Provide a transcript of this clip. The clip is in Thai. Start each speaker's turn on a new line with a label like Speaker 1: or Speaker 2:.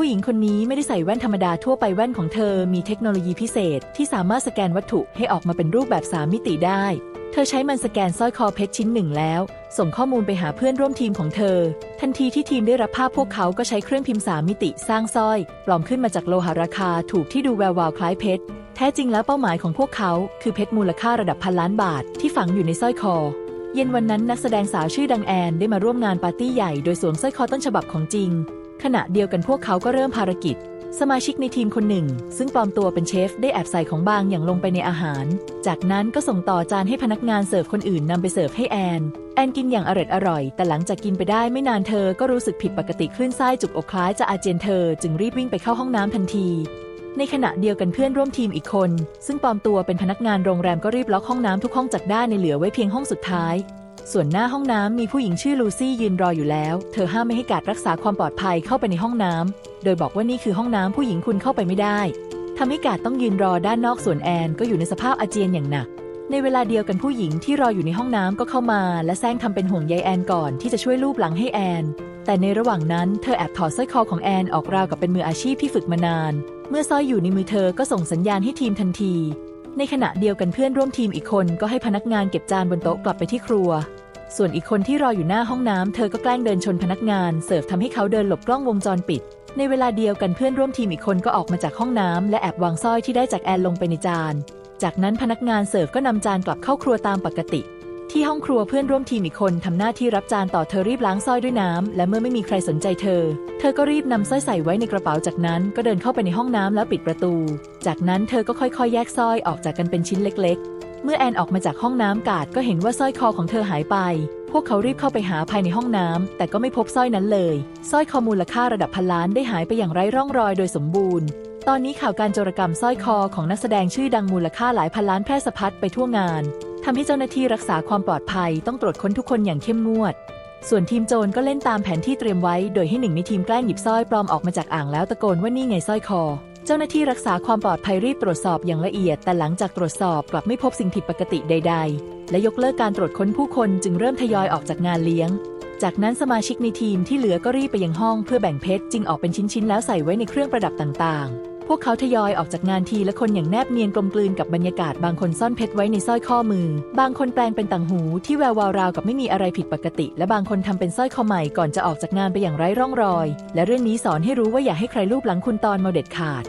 Speaker 1: ผู้หญิงคนนี้ไม่ได้ใส่แว่นธรรมดาทั่วไปแว่นของเธอมีเทคโนโลยีพิเศษ ที่สามารถสแกนวัตถุให้ออกมาเป็นรูปแบบ3มิติได้ เธอใช้มันสแกนสร้อยคอเพชรชิ้นหนึ่งแล้ว ส่งข้อมูลไปหาเพื่อนร่วมทีมของเธอ ทันทีที่ทีมได้รับภาพพวกเขาก็ใช้เครื่องพิมพ์3มิติสร้างสร้อยปลอมขึ้นมาจากโลหะราคาถูกที่ดูแวววาวคล้ายเพชรแท้จริงแล้วเป้าหมายของพวกเขาคือเพชรมูลค่าระดับพันล้านบาทที่ฝังอยู่ในสร้อยคอ เย็นวันนั้นนักแสดงสาวชื่อดังแอนได้มาร่วมงานปาร์ตี้ใหญ่โดยสวมสร้อยคอต้นฉบับของจริง ขณะเดียวกันพวกเขาก็เริ่มภารกิจ สมาชิกในทีมคนหนึ่ง ซึ่งปลอมตัวเป็นเชฟได้แอบใส่ของบางอย่างลงไปในอาหาร จากนั้นก็ส่งต่อจานให้พนักงานเสิร์ฟคนอื่นนำไปเสิร์ฟให้แอน แอนกินอย่างอร่อยอร่อย แต่หลังจากกินไปได้ไม่นานเธอก็รู้สึกผิดปกติคลื่นไส้จุกอกคล้ายจะอาเจียนเธอ จึงรีบวิ่งไปเข้าห้องน้ำทันทีในขณะเดียวกันเพื่อนร่วมทีมอีกคน ซึ่งปลอมตัวเป็นพนักงานโรงแรมก็รีบล็อกห้องน้ำทุกห้องจากด้านในเหลือไว้เพียงห้องสุดท้าย ส่วนหน้าห้องน้ำมีผู้หญิงชื่อลูซี่ยืนรออยู่แล้ว เธอห้ามไม่ให้การรักษาความปลอดภัยเข้าไปในห้องน้ำ โดยบอกว่านี่คือห้องน้ำผู้หญิงคุณเข้าไปไม่ได้ทำให้การต้องยืนรอด้านนอกส่วนแอนก็อยู่ในสภาพอาเจียนอย่างหนัก ในเวลาเดียวกันผู้หญิงที่รออยู่ในห้องน้ำก็เข้ามาและแซงทำเป็นห่วงใยแอนก่อนที่จะช่วยลูบหลังให้แอน แต่ในระหว่างนั้นเธอแอบถอดสร้อยคอของแอนออกราวกับเป็นมืออาชีพที่ฝึกมานาน เมื่อสร้อยอยู่ในมือเธอก็ส่งสัญญาณให้ทีมทันที ในขณะเดียวกันเพื่อนร่วมทีมอีกคนก็ให้พนักงานเก็บจานบนโต๊ะกลับไปที่ครัว ส่วนอีกคนที่รออยู่หน้าห้องน้ำเธอก็แกล้งเดินชนพนักงานเสิร์ฟทำให้เขาเดินหลบกล้องวงจรปิด ในเวลาเดียวกันเพื่อนร่วมทีมอีกคนก็ออกมาจากห้องน้ำและแอบวางสร้อยที่ได้จากแอนลงไปในจาน จากนั้นพนักงานเสิร์ฟก็นำจานกลับเข้าครัวตามปกติ ที่ห้องครัวเพื่อนร่วมทีมอีกคนทำหน้าที่รับจานต่อเธอรีบล้างสร้อยด้วยน้ำและเมื่อไม่มีใครสนใจเธอ เธอก็รีบนำสร้อยใส่ไว้ในกระเป๋าจากนั้นก็เดินเข้าไปในห้องน้ำแล้วปิดประตู จากนั้นเธอก็ค่อยๆ แยกสร้อยออกจากกันเป็นชิ้นเล็ก ๆ เมื่อแอนออกมาจากห้องน้ำกาดก็เห็นว่าสร้อยคอของเธอหายไป พวกเขารีบเข้าไปหาภายในห้องน้ำแต่ก็ไม่พบสร้อยนั้นเลยสร้อยคอมูลค่าระดับพันล้านได้หายไปอย่างไร้ร่องรอยโดยสมบูรณ์ตอนนี้ข่าวการโจรกรรมสร้อยคอของนักแสดงชื่อดังมูลค่าหลายพันล้านแพร่สะพัดไปทั่วงาน ทำให้เจ้าหน้าที่รักษาความปลอดภัยต้องตรวจค้นทุกคนอย่างเข้มงวด ส่วนทีมโจรก็เล่นตามแผนที่เตรียมไว้ โดยให้หนึ่งในทีมแกล้งหยิบสร้อยปลอมออกมาจากอ่างแล้วตะโกนว่านี่ไงสร้อยคอ เจ้าหน้าที่รักษาความปลอดภัยรีบตรวจสอบอย่างละเอียด แต่หลังจากตรวจสอบกลับไม่พบสิ่งผิดปกติใด ๆ และยกเลิกการตรวจค้นผู้คนจึงเริ่มทยอยออกจากงานเลี้ยง จากนั้นสมาชิกในทีมที่เหลือก็รีบไปยังห้องเพื่อแบ่งเพชรจึงออกเป็นชิ้นๆแล้วใส่ไว้ในเครื่องประดับต่างๆ พวกเขาทยอยออกจากงานทีละคนอย่างแนบเนียนกลมกลืนกับบรรยากาศบางคนซ่อนเพชรไว้ในสร้อยข้อมือ บางคนแปลงเป็นต่างหูที่แวววาวราวกับไม่มีอะไรผิดปกติ และบางคนทำเป็นสร้อยคอใหม่ก่อนจะออกจากงานไปอย่างไร้ร่องรอย และเรื่องนี้สอนให้รู้ว่าอย่าให้ใครลูบหลังคุณตอนมาเด็ดขาด